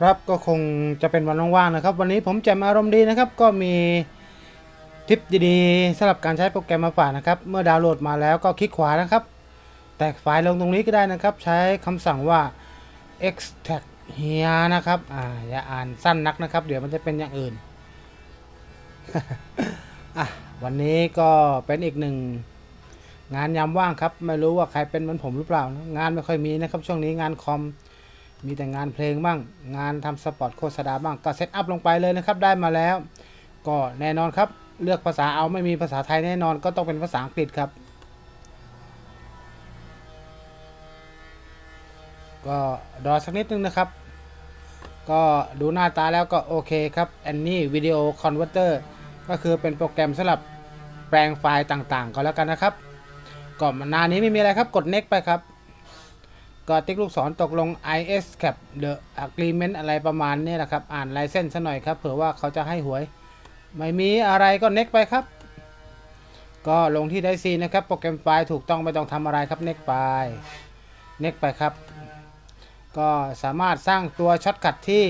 ครับก็คงจะเป็นวันว่างๆนะครับ วันนี้ผมแจมอารมณ์ดีนะครับ ก็มีทิปดีๆสำหรับการใช้โปรแกรมมาฝากนะครับ เมื่อดาวน์โหลดมาแล้วก็คลิกขวานะครับ แตกไฟล์ลงตรงนี้ก็ได้นะครับ ใช้คำสั่งว่า extract here นะครับอ่าอย่าอ่านสั้นนักนะครับ เดี๋ยวมันจะเป็นอย่างอื่นอะวันนี้ก็เป็นอีกหนึ่งงานยามว่างครับ ไม่รู้ว่าใครเป็นเหมือนผมหรือเปล่านะงานไม่ค่อยมีนะครับ ช่วงนี้งานคอม มีแต่งานเพลงบ้าง งานทำสปอตโฆษณาบ้าง ก็เซตอัพลงไปเลยนะครับ ได้มาแล้ว ก็แน่นอนครับ เลือกภาษาเอาไม่มีภาษาไทยแน่นอน ก็ต้องเป็นภาษาอังกฤษครับ ก็รอสักนิดนึงนะครับ ก็ดูหน้าตาแล้วก็โอเคครับแอนนี่วิดีโอคอนเวอร์เตอร์ก็คือเป็นโปรแกรมสำหรับแปลงไฟล์ต่างๆ ก็แล้วกันนะครับก่อนหน้านี้ไม่มีอะไรครับ กด next ไปครับ ก็ติ๊กลูกศรตกลง IS cap the agreement อะไรประมาณนี้แหละครับ อ่านลายเส้นซะหน่อยครับ เผื่อว่าเขาจะให้หวย ไม่มีอะไรก็ next ไปครับ ก็ลงที่ได้ซีนะครับ โปรแกรมไฟล์ถูกต้องไม่ต้องทำอะไรครับ next ไป next ไปครับ ก็สามารถสร้างตัวช็อตคัทที่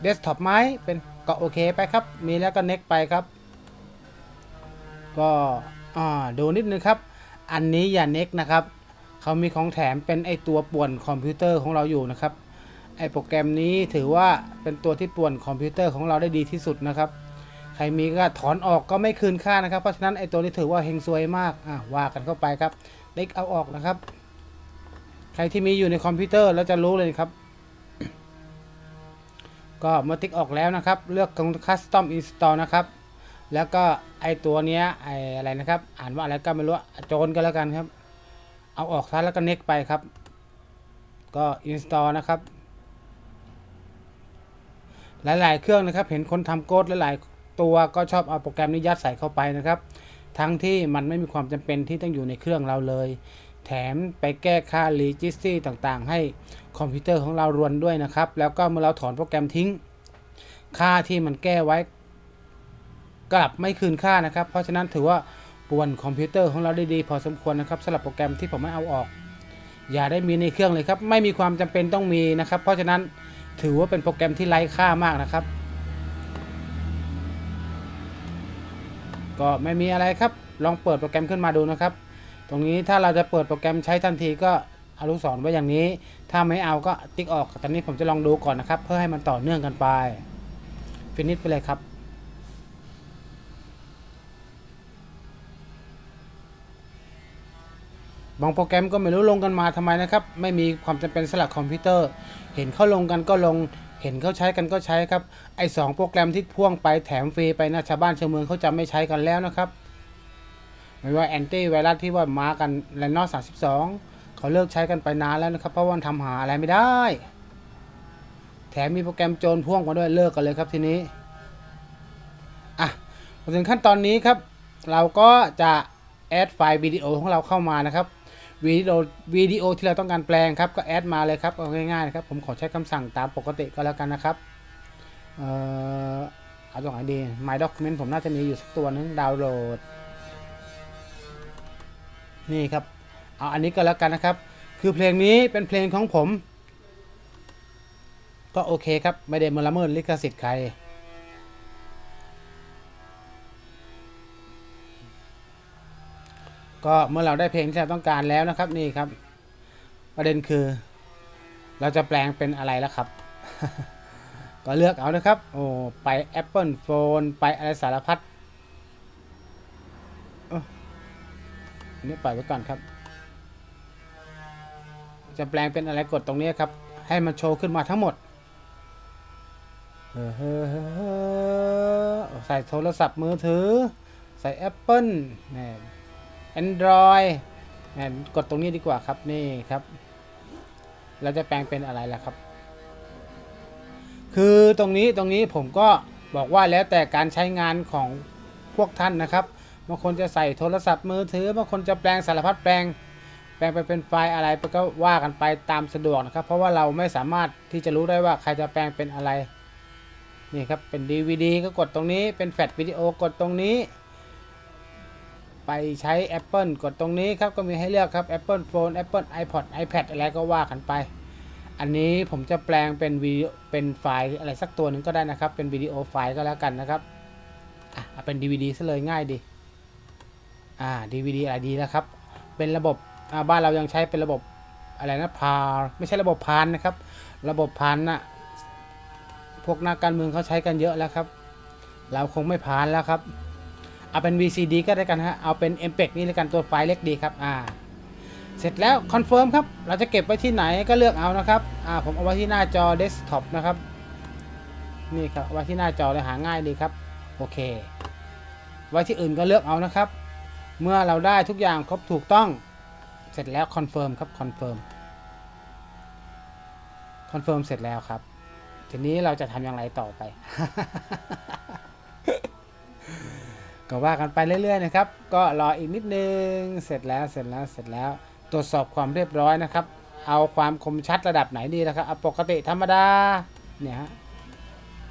เดสก์ท็อปไหมเป็นก็โอเคไปครับ มีแล้วก็ next ไปครับ ก็อ่าดูนิดนึงครับ อันนี้อย่า next นะครับ เขามีของแถมเป็นไอตัวป่วนคอมพิวเตอร์ของเราอยู่นะครับไอโปรแกรมนี้ถือว่าเป็นตัวที่ป่วนคอมพิวเตอร์ของเราได้ดีที่สุดนะครับใครมีก็ถอนออกก็ไม่คืนค่านะครับเพราะฉะนั้นไอตัวนี้ถือว่าเฮงซวยมากอะว่ากันเข้าไปครับเล็กเอาออกนะครับ ใครที่มีอยู่ในคอมพิวเตอร์แล้วจะรู้เลยครับ ก็เมื่อติ๊กออกแล้วนะครับ เลือกตรง Custom Install นะครับ แล้วก็ไอตัวเนี้ยไออะไรนะครับ อ่านว่าอะไรก็ไม่รู้โจนกันแล้วกันครับ เอาออกซะแล้วก็ next ไปครับ ก็ install นะครับ หลาย ๆ เครื่องนะครับ เห็นคนทำโค้ดหลาย ๆ ตัวก็ชอบเอาโปรแกรมนี้ยัดใส่เข้าไปนะครับ ทั้งที่มันไม่มีความจำเป็นที่ต้องอยู่ในเครื่องเราเลย แถมไปแก้ค่า registry ต่างๆ ให้คอมพิวเตอร์ของเรารวนด้วยนะครับ แล้วก็เมื่อเราถอนโปรแกรมทิ้ง ค่าที่มันแก้ไว้ กลับไม่คืนค่านะครับ เพราะฉะนั้นถือว่า ป่วนคอมพิวเตอร์ของเราได้ดีพอสมควรนะครับสำหรับโปรแกรมที่ผมไม่เอาออก อย่าได้มีในเครื่องเลยครับ ไม่มีความจำเป็นต้องมีนะครับ เพราะฉะนั้นถือว่าเป็นโปรแกรมที่ไร้ค่ามากนะครับ ก็ไม่มีอะไรครับ ลองเปิดโปรแกรมขึ้นมาดูนะครับ ตรงนี้ถ้าเราจะเปิดโปรแกรมใช้ทันทีก็เอาลูกศรไว้อย่างนี้ ถ้าไม่เอาก็ติ๊กออก ตอนนี้ผมจะลองดูก่อนนะครับ เพื่อให้มันต่อเนื่องกันไป ฟินิชไปเลยครับ บางโปรแกรมก็ไม่รู้ลงกันมาทำไมนะครับ ไม่มีความจำเป็นสลักคอมพิวเตอร์ เห็นเขาลงกันก็ลง เห็นเขาใช้กันก็ใช้ครับ ไอ้สองโปรแกรมที่พ่วงไปแถมฟรีไปนะชาวบ้านชาวเมืองเขาจะไม่ใช้กันแล้วนะครับ ไม่ว่าแอนตี้ไวรัสที่ว่ามากันแลนนอสามเขาเลิกใช้กันไปนานแล้วนะครับเพราะว่าทำหาอะไรไม่ได้ แถมมีโปรแกรมโจรพ่วงมาด้วยเลิกกันเลยครับทีนี้อะมาถึงขั้นตอนนี้ครับ เราก็จะแอดไฟล์วิดีโอของเราเข้ามานะครับ วิดีโอวิดีโอที่เราต้องการแปลงครับก็แอดมาเลยครับเอาง่ายๆนะครับผมขอใช้คำสั่งตามปกติก็แล้วกันนะครับเอ่อเอาตรงไหนดี My Document ผมน่าจะมีอยู่สักตัวนึงดาวน์โหลด นี่ครับเอาอันนี้ก็แล้วกันนะครับ คือเพลงนี้เป็นเพลงของผม ก็โอเคครับ ไม่ได้มละเมิดลิขสิทธิ์ใคร ก็เมื่อเราได้เพลงที่เราต้องการแล้วนะครับนี่ครับ ประเด็นคือ เราจะแปลงเป็นอะไรแล้วครับ ก็เลือกเอานะครับ โอ้ไป Apple Phone ไปอะไรสารพัดอันนี้ปล่อยไว้ก่อนครับ จะแปลงเป็นอะไรกดตรงนี้ครับ ให้มันโชว์ขึ้นมาทั้งหมดเฮ้อเฮ้อเฮ้อใส่โทรศัพท์มือถือ ใส่ Apple นี่ย Android กดตรงนี้ดีกว่าครับนี่ครับ เราจะแปลงเป็นอะไรล่ะครับ คือตรงนี้ตรงนี้ผมก็บอกว่าแล้วแต่การใช้งานของพวกท่านนะครับบางคนจะใส่โทรศัพท์มือถือบางคนจะแปลงสารพัดแปลง แปลงไปเป็นไฟล์อะไรไปก็ว่ากันไปตามสะดวกนะครับ เพราะว่าเราไม่สามารถที่จะรู้ได้ว่าใครจะแปลงเป็นอะไรนี่ครับเป็น DVD ก็กดตรงนี้เป็นแฟลชวิดีโอกดตรงนี้ ไปใช้ Apple กดตรงนี้ครับก็มีให้เลือกครับ Apple Phone Apple iPod iPad อะไรก็ว่ากันไป อันนี้ผมจะแปลงเป็นวีเป็นไฟล์อะไรสักตัวหนึ่งก็ได้นะครับ เป็นวิดีโอไฟล์ก็แล้วกันนะครับอะเอาเป็น DVD ซะเลยง่ายดีอ่า DVD อะไรดีแล้วครับ เป็นระบบอ่าบ้านเรายังใช้เป็นระบบอะไรนะพาไม่ใช่ระบบพานนะครับ ระบบพานน่ะพวกนักการเมืองเขาใช้กันเยอะแล้วครับ เราคงไม่พานแล้วครับ เอาเป็น VCD ก็ได้กันฮะ เอาเป็น MPEG นี่แล้วกันตัวไฟล์เล็กดีครับ อ่า เสร็จแล้วคอนเฟิร์มครับ เราจะเก็บไว้ที่ไหนก็เลือกเอานะครับ อ่า ผมเอาไว้ที่หน้าจอเดสก์ท็อปนะครับ นี่ครับไว้ที่หน้าจอเลยหาง่ายดีครับ โอเค ไว้ที่อื่นก็เลือกเอานะครับ เมื่อเราได้ทุกอย่างครบถูกต้อง เสร็จแล้วคอนเฟิร์มครับ คอนเฟิร์ม คอนเฟิร์มเสร็จแล้วครับ ทีนี้เราจะทำอย่างไรต่อไป ก็ว่ากันไปเรื่อยๆนะครับ ก็รออีกนิดนึง เสร็จแล้วเสร็จแล้วเสร็จแล้ว ตรวจสอบความเรียบร้อยนะครับ เอาความคมชัดระดับไหนดีนะครับเอาปกติธรรมดา เนี่ยฮะ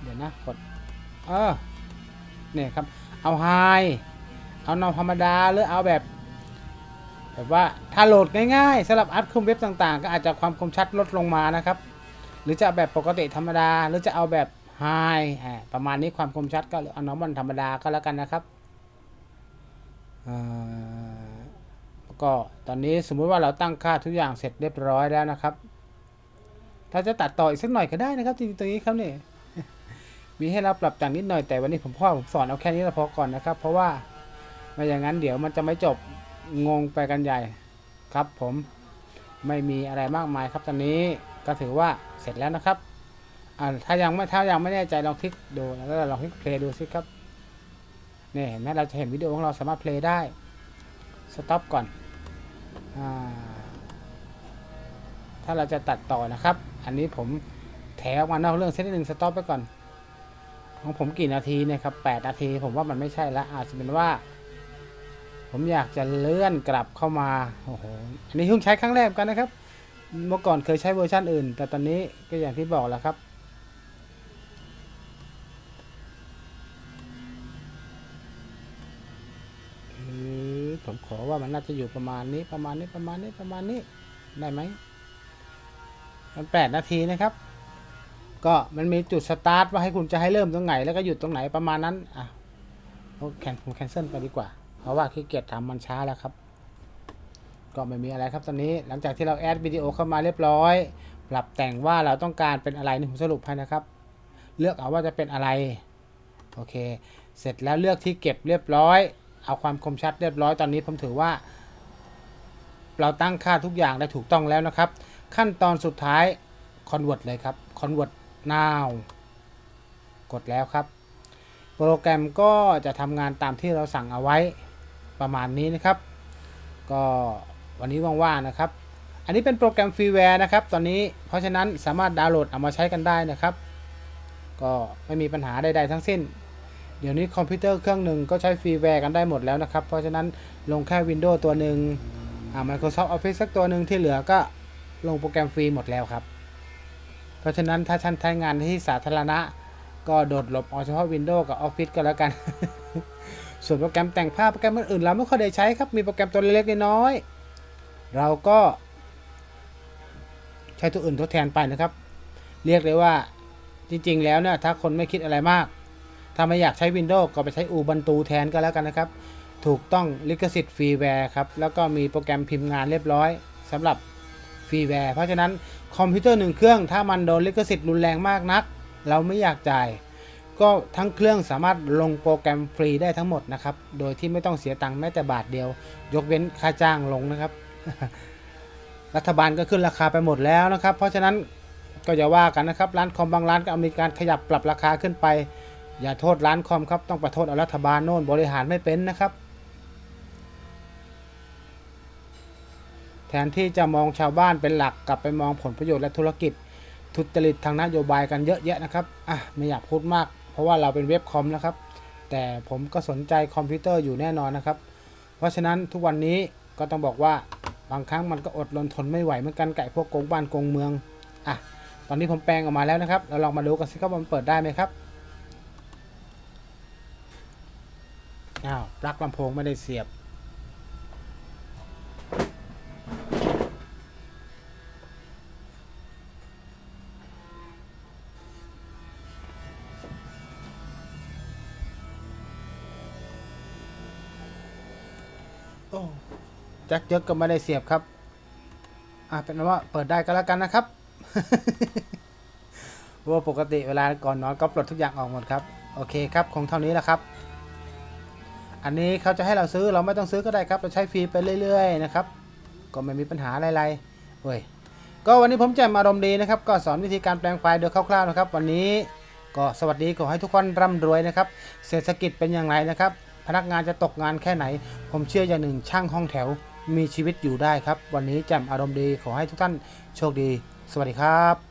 เดี๋ยวนะกด เออ เนี่ยครับ เอาไฮ เอานอธรรมดาหรือเอาแบบแบบว่าถ้าโหลดง่ายๆสำหรับอัดคอมเว็บต่างๆ ก็อาจจะความคมชัดลดลงมานะครับ หรือจะแบบปกติธรรมดา หรือจะเอาแบบไฮประมาณนี้ความคมชัดก็เอาน้อมันธรรมดาก็แล้วกันนะครับ ก็ตอนนี้สมมุติว่าเราตั้งค่าทุกอย่างเสร็จเรียบร้อยแล้วนะครับ ถ้าจะตัดต่ออีกสักหน่อยก็ได้นะครับจริงๆตรงนี้ครับนี่มีให้เราปรับแต่งนิดหน่อยแต่วันนี้ผมพ่อผมสอนเอาแค่นี้เราพอก่อนนะครับ เพราะว่าไม่อย่างนั้นเดี๋ยวมันจะไม่จบงงไปกันใหญ่ครับ ผมไม่มีอะไรมากมายครับตอนนี้ก็ถือว่าเสร็จแล้วนะครับอ่าถ้ายังไม่ถ้ายังไม่แน่ใจลองคลิกดูแล้วลองคลิกเพลย์ดูสิครับ นี่เห็นไหมเราจะเห็นวิดีโอของเราสามารถเพลย์ได้สต็อปก่อนอถ้าเราจะตัดต่อนะครับ อันนี้ผมแถออกมานอกเรื่องเซตหนึ่งสต็อปไปก่อน ของผมกี่นาทีเนี่ยครับแปดนาที ผมว่ามันไม่ใช่ละอาจจะเป็นว่า ผมอยากจะเลื่อนกลับเข้ามาโอ้โหอันนี้เพิ่งใช้ครั้งแรกกันนะครับ เมื่อก่อนเคยใช้เวอร์ชันอื่น แต่ตอนนี้ก็อย่างที่บอกแล้วครับ เออผม ขอว่ามันน่าจะอยู่ประมาณนี้ประมาณนี้ประมาณนี้ประมาณนี้ได้ไหมมันแปดนาทีนะครับ ก็มันมีจุดสตาร์ทว่าให้คุณจะให้เริ่มตรงไหนแล้วก็หยุดตรงไหนประมาณนั้นอะโอเคผมแคนเซิลไปดีกว่า เพราะว่าขี้เกียจทำมันช้าแล้วครับ ก็ไม่มีอะไรครับตอนนี้หลังจากที่เราแอดวิดีโอเข้ามาเรียบร้อย ปรับแต่งว่าเราต้องการเป็นอะไรนี่ผมสรุปให้นะครับ เลือกเอาว่าจะเป็นอะไรโอเค เสร็จแล้วเลือกที่เก็บเรียบร้อย เอาความคมชัดเรียบร้อยตอนนี้ผมถือว่า เราตั้งค่าทุกอย่างได้ถูกต้องแล้วนะครับ ขั้นตอนสุดท้าย convert เลยครับ convert now กดแล้วครับ โปรแกรมก็จะทำงานตามที่เราสั่งเอาไว้ประมาณนี้นะครับ ก็วันนี้ว่างๆนะครับ อันนี้เป็นโปรแกรมฟรีแวร์นะครับ ตอนนี้เพราะฉะนั้นสามารถดาวน์โหลดเอามาใช้กันได้นะครับ ก็ไม่มีปัญหาใดๆทั้งสิ้น เดี๋ยวนี้คอมพิวเตอร์เครื่องหนึ่งก็ใช้ฟรีแวร์กันได้หมดแล้วนะครับ เพราะฉะนั้นลงแค่ Windows ตัวหนึ่งอ่า Microsoft Office สักตัวหนึ่งที่เหลือก็ลงโปรแกรมฟรีหมดแล้วครับ เพราะฉะนั้นถ้าท่านใช้งานที่สาธารณะ ก็โดดหลบเอาเฉพาะ Windows กับ Office ก็แล้วกัน ส่วนโปรแกรมแต่งภาพโปรแกรมอื่นๆเราไม่ค่อยได้ใช้ครับ มีโปรแกรมตัวเล็กๆน้อยๆเราก็ใช้ตัวอื่นทดแทนไปนะครับ เรียกเลยว่าจริง ๆ แล้วเนี่ยถ้าคนไม่คิดอะไรมาก ถ้าไม่อยากใช้ Windows ก็ไปใช้ Ubuntu แทนก็แล้วกันนะครับ ถูกต้องลิขสิทธิ์ฟรีแวร์ครับ แล้วก็มีโปรแกรมพิมพ์งานเรียบร้อยสำหรับฟรีแวร์ เพราะฉะนั้นคอมพิวเตอร์หนึ่งเครื่อง ถ้ามันโดนลิขสิทธิ์รุนแรงมากนัก เราไม่อยากจ่าย ก็ทั้งเครื่องสามารถลงโปรแกรมฟรีได้ทั้งหมดนะครับ โดยที่ไม่ต้องเสียตังค์แม้แต่บาทเดียว ยกเว้นค่าจ้างลงนะครับ รัฐบาลก็ขึ้นราคาไปหมดแล้วนะครับ เพราะฉะนั้นก็อย่าว่ากันนะครับ ร้านคอมบางร้านก็มีการขยับปรับราคาขึ้นไป อย่าโทษร้านคอมครับต้องไปโทษเอารัฐบาลโน่นบริหารไม่เป็นนะครับ แทนที่จะมองชาวบ้านเป็นหลักกลับไปมองผลประโยชน์และธุรกิจ ทุจริตทางนโยบายกันเยอะแยะนะครับอะไม่อยากพูดมาก เพราะว่าเราเป็นเว็บคอมนะครับ แต่ผมก็สนใจคอมพิวเตอร์อยู่แน่นอนนะครับ เพราะฉะนั้นทุกวันนี้ก็ต้องบอกว่าบางครั้งมันก็อดรนทนไม่ไหวเหมือนกันไก่พวกโกงบ้านโกงเมืองอะตอนนี้ผมแปลงออกมาแล้วนะครับ เราลองมาดูกันสิครับว่ามันเปิดได้ไหมครับ อ้าวปลั๊กลำโพงไม่ได้เสียบแจ็คเยอะก็ไม่ได้เสียบครับ อ่าเป็นว่าเปิดได้ก็แล้วกันนะครับว่าปกติเวลาก่อนนอนก็ปลดทุกอย่างออกหมดครับ โอเคครับ คงเท่านี้แล้วครับ อันนี้เขาจะให้เราซื้อเราไม่ต้องซื้อก็ได้ครับเราใช้ฟรีไปเรื่อยๆนะครับก็ไม่มีปัญหาอะไรๆเว้ยก็วันนี้ผมแจมอารมณ์ดีนะครับ ก็สอนวิธีการแปลงไฟล์โดยคร่าวๆนะครับ วันนี้ก็สวัสดีขอให้ทุกคนร่ำรวยนะครับ เศรษฐกิจเป็นอย่างไรนะครับ พนักงานจะตกงานแค่ไหน ผมเชื่ออย่างหนึ่งช่างห้องแถวมีชีวิตอยู่ได้ครับ วันนี้แจมอารมณ์ดีขอให้ทุกท่านโชคดี สวัสดีครับ